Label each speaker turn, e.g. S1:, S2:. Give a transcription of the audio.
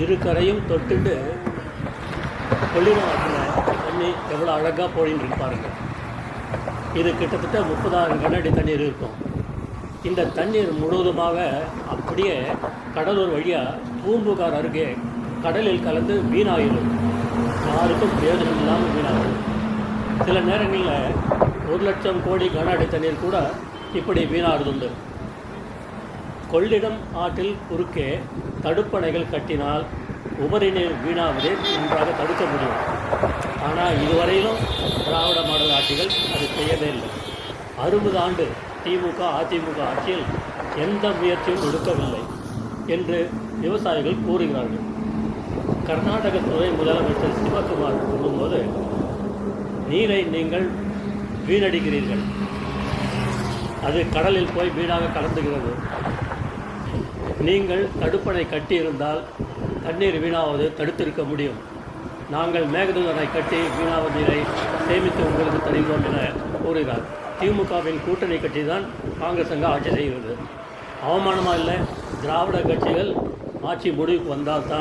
S1: இரு கரையும் தொட்டுட்டு கொள்ளிடம் தண்ணி எவ்வளோ அழகாக போயின்னு இருப்பாருங்க இது கிட்டத்தட்ட முப்பதாயிரம் கனஅடி தண்ணீர் இருக்கும். இந்த தண்ணீர் முழுவதுமாக அப்படியே கடலூர் வழியாக பூம்புகார் அருகே கடலில் கலந்து வீணாயிடும். யாருக்கும் பிரயோஜனம் இல்லாமல் வீணாகும். சில நேரங்களில் ஒரு லட்சம் கோடி கன அடி தண்ணீர் கூட இப்படி வீணாடுதுண்டு. கொள்ளிடம் ஆற்றில் குறுக்கே தடுப்பணைகள் கட்டினால் உபரி நீர் வீணாவதை நன்றாக தடுக்க முடியும். ஆனால் இதுவரையிலும் திராவிட மாடல் ஆட்சிகள் அது செய்யவே இல்லை. அறுபது ஆண்டு திமுக அதிமுக ஆட்சியில் எந்த முயற்சியும் எடுக்கவில்லை என்று விவசாயிகள் கூறுகிறார்கள். கர்நாடக துணை முதலமைச்சர் சிவகுமார் கூறும்போது நீரை நீங்கள் வீணடிக்கிறீர்கள். அது கடலில் போய் வீணாக கலந்துகிறது. நீங்கள் தடுப்பணை கட்டியிருந்தால் தண்ணீர் வீணாவது தடுத்திருக்க முடியும். நாங்கள் மேகதூதனை கட்டி வீணாவது நீரை சேமித்து உங்களுக்கு தருகிறோம் என கூறுகிறார். திமுகவின் கூட்டணி கட்சி தான் காங்கிரஸ் அங்கே ஆட்சி செய்கிறது. அவமானமாக இல்லை? திராவிட கட்சிகள் ஆட்சி முடிவுக்கு வந்தால் தான்